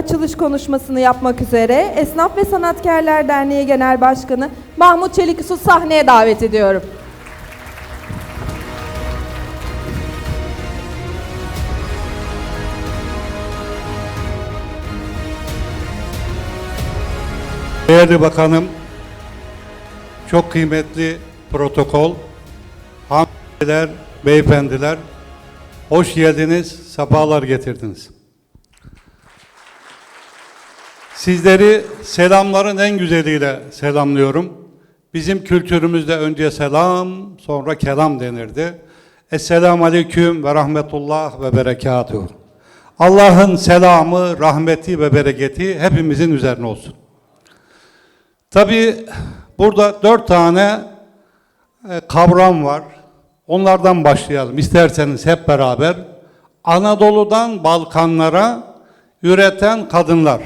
açılış konuşmasını yapmak üzere Esnaf ve Sanatkarlar Derneği Genel Başkanı Mahmut Çeliksu sahneye davet ediyorum. Değerli Bakanım, çok kıymetli protokol, hanımefendiler, beyefendiler, hoş geldiniz, sefalar getirdiniz. Sizleri selamların en güzeliyle selamlıyorum. Bizim kültürümüzde önce selam, sonra kelam denirdi. Esselamu Aleyküm ve Rahmetullah ve Berekatuhu. Allah'ın selamı, rahmeti ve bereketi hepimizin üzerine olsun. Tabii burada dört tane e, kavram var. Onlardan başlayalım isterseniz hep beraber. Anadolu'dan Balkanlara üreten kadınlar.